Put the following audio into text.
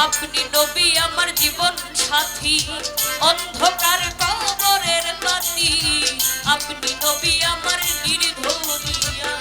আপনি নবী আমার জীবন সাথী অন্ধকার কবরের বাতি আপনি নবী আমার নির্ভরিয়া